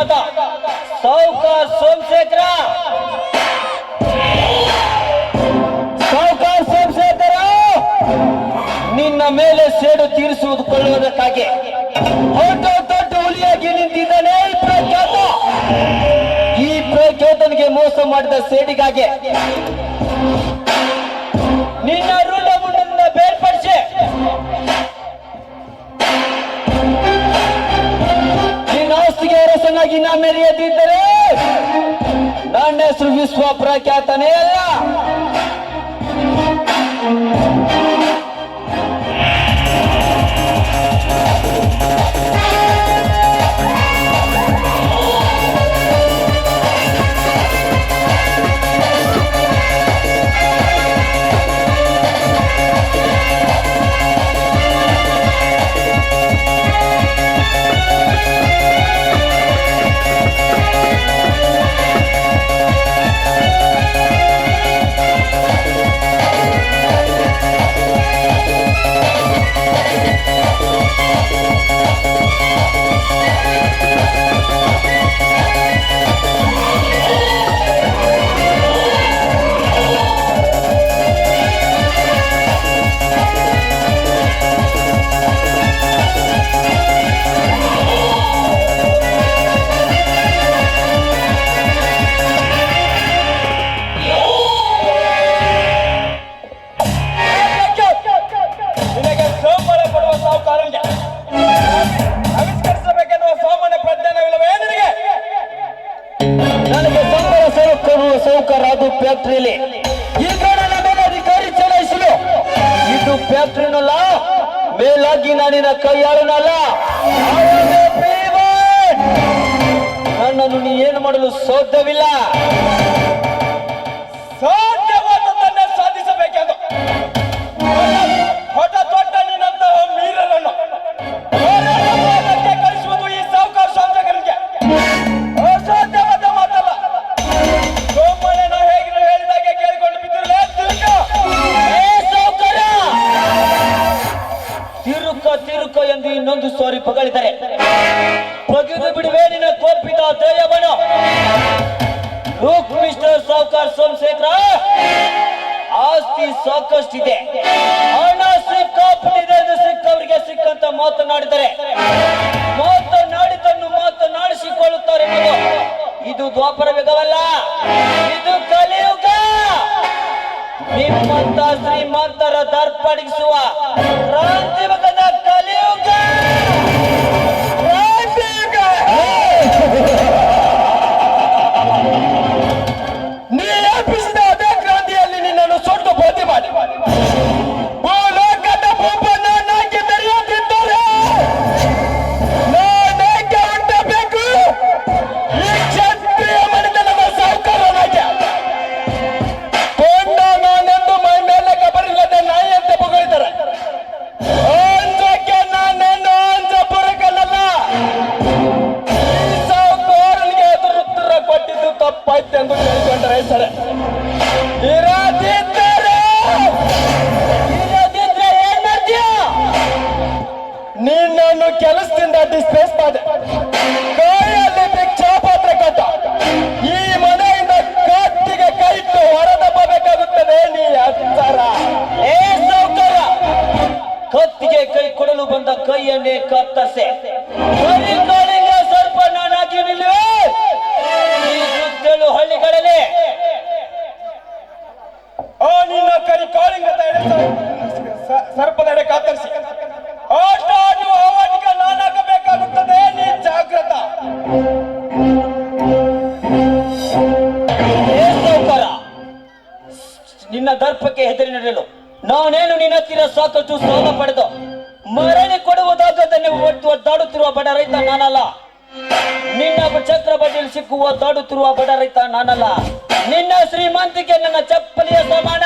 ಶ್ರೀಮಂತನಾದ ಸಾವುಕಾರ ಸೋಮಶೇಖರ. ಸಾವುಕಾರ ನಿನ್ನ ಮೇಲೆ ಸೇಡು ತೀರಿಸುವುದು ಕೊಳ್ಳುವುದಕ್ಕಾಗಿ. ದೊಡ್ಡ ಹುಲಿಯಾಗಿ ನಿಂತಿದ್ದಾನೆ ಈ ಮೋಸ ಮಾಡಿದ ಸೇಡಿಗಾಗಿ ನಿನ್ನ ಗಿನ ಮೆರೆಯದಿದ್ದರೆ ನನ್ನ ಹೆಸರು ವಿಶ್ವ ಪ್ರಖ್ಯಾತನೇ ಅಲ್ಲ. ಫ್ಯಾಕ್ಟ್ರಿಲಿ ಮೇಲೆ ಅಧಿಕಾರಿ ಚಲಾಯಿಸಲು. ಇದು ಫ್ಯಾಕ್ಟ್ರಿನಲ್ಲ ಮೇಲಾಗಿ ನಾನಿನ ಕೈಯಾಳನಲ್ಲ. ನನ್ನನ್ನು ನೀ ಏನು ಮಾಡಲು ಸಾಧ್ಯವಿಲ್ಲ. ಎಂದು ಸೋರಿ ಪಗಳಿದರೆ. ಪಗೆದು ಬಿಡುವೇನಿನ ಕೋಪಿತ ದಯವನ್ನು. ಲೋಕ್ ಮಿಸ್ಟರ್ ಸಾವುಕಾರ್ ಸೋಮಶೇಖರ ಆಸ್ತಿ ಸಾಕಷ್ಟಿದೆ. careless thing that this place, but ನಿನ್ನ ದರ್ಪಕ್ಕೆ ಹೆದರಿ ನಡೆಯಲು. ನಾನೇನು ನಿನ್ನ ಹತ್ತಿರ ಸಾಕಷ್ಟು ಸಾಲ ಪಡೆದು ಮರಣಿ ಕೊಡುವುದಾಗದನ್ನೇ ಒದ್ದಾಡುತ್ತಿರುವ ಬಡ ರೈತ ನಾನಲ್ಲ. ನಿನ್ನ ಛತ್ರಪತಿಯಲ್ಲಿ ಸಿಕ್ಕುವ ದಾಡುತ್ತಿರುವ ಬಡ ರೈತ ನಾನಲ್ಲ. ನಿನ್ನ ಶ್ರೀಮಂತಿಕೆ ನನ್ನ ಚಪ್ಪಲಿಯ ಸಮಾನ.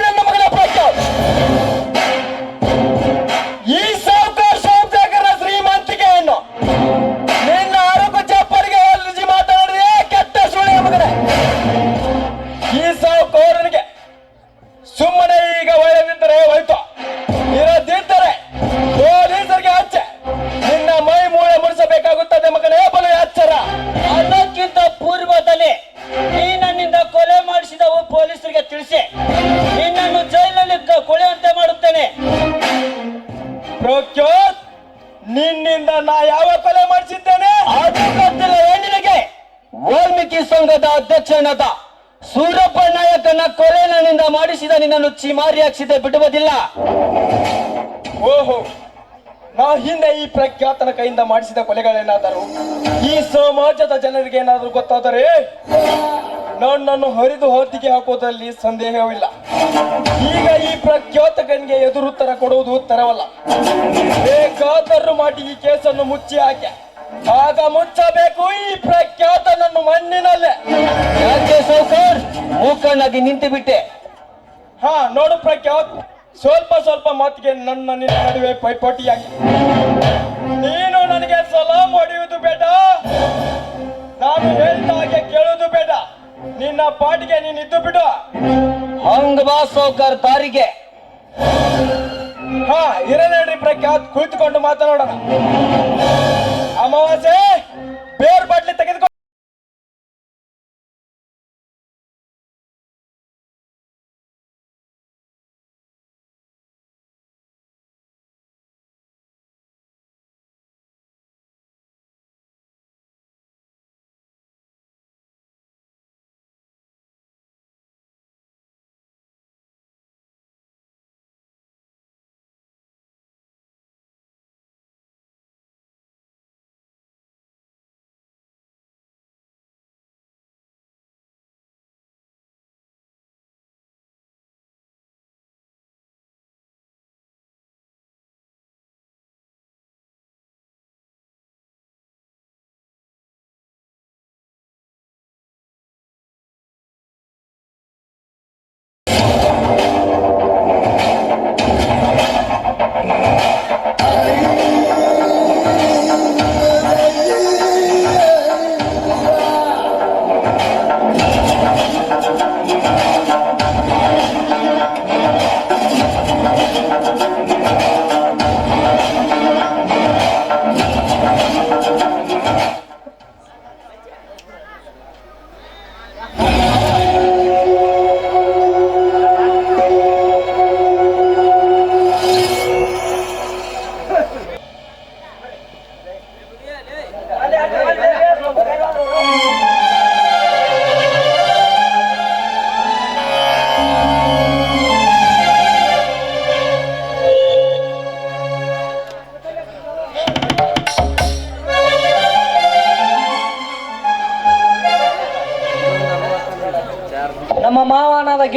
ನನ್ನ ಮಗಳ ಪ್ರಶ್ನೆ. ಮಾಡಿಸಿದ ನಿನ್ನನ್ನು ಚಿಮಾರಿ ಹಾಕಿಸಿದೆ ಬಿಡುವುದಿಲ್ಲ. ಓಹೋ ನಾ ಹಿಂದೆ ಈ ಪ್ರಖ್ಯಾತನ ಕೈಯಿಂದ ಮಾಡಿಸಿದ ಕೊಲೆಗಳೇನಾದರೂ ಈ ಸಮಾಜದ ಜನರಿಗೆ ಏನಾದರೂ ಗೊತ್ತಾದರೆ ನನ್ನನ್ನು ಹರಿದು ಹೊತ್ತಿಗೆ ಹಾಕೋದ್ರಲ್ಲಿ ಸಂದೇಹವಿಲ್ಲ. ಈಗ ಈ ಪ್ರಖ್ಯಾತಕನಿಗೆ ಎದುರುತ್ತರ ಕೊಡುವುದು ಉತ್ತರವಲ್ಲ. ಬೇಕಾದರೂ ಮಾಡಿ ಈ ಕೇಸನ್ನು ಮುಚ್ಚಿ ಹಾಕಿ ಆಗ ಮುಚ್ಚಬೇಕು ಈ ಪ್ರಖ್ಯಾತನನ್ನು ಮಣ್ಣಿನಲ್ಲೇ. ಯಾಕೆ ಸೌಕರ್? ಮೂಕಣ್ಣಾಗಿ ನಿಂತು ಬಿಟ್ಟೆ ಹಾ, ನೋಡು ಪ್ರಖ್ಯಾತ್. ಸ್ವಲ್ಪ ಸ್ವಲ್ಪ ಮಾತಿಗೆ ನನ್ನ ನಿನ್ನ ನಡುವೆ ಪೈಪೋಟಿಯಾಗಿ. ನೀನು ನನಗೆ ಸಲಾಂ ಹೊಡೆಯುವುದು ಬೇಡ. ನಾನು ಹೇಳಿದ ಹಾಗೆ ಕೇಳುವುದು ಬೇಡ. ನಿನ್ನ ಪಾಟಿಗೆ ನೀನು ಇದ್ದು ಬಿಡು. ಹಂಗ ಬಾ ಸೌಕರ್ ದಾರಿಗೆ ಹಾ ಇರಲೇಡ್ರಿ ಪ್ರಖ್ಯಾತ್. ಕುಳಿತುಕೊಂಡು ಮಾತನಾಡೋಣ. ಅಮಾವಾಸ್ಯೆ, ಬೇರ್ ಬಾಟ್ಲಿ ತೆಗೆದುಕೊಂಡು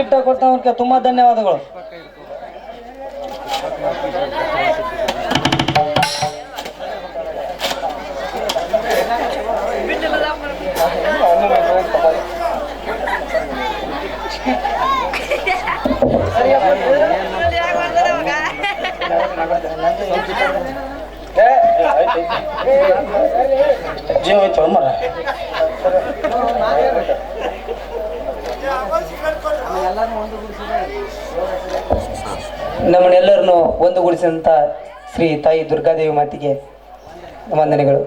ಗಿಫ್ಟ್ ಕೊಡ್ತವನ್ಗೆ ತುಂಬಾ ಧನ್ಯವಾದಗಳು ಜೀವ ಮರ ನಮ್ಮನ್ನೆಲ್ಲರನ್ನು ಒಂದುಗೂಡಿಸಿದಂಥ ಶ್ರೀ ತಾಯಿ ದುರ್ಗಾದೇವಿ ಮಾತಿಗೆ ವಂದನೆಗಳು.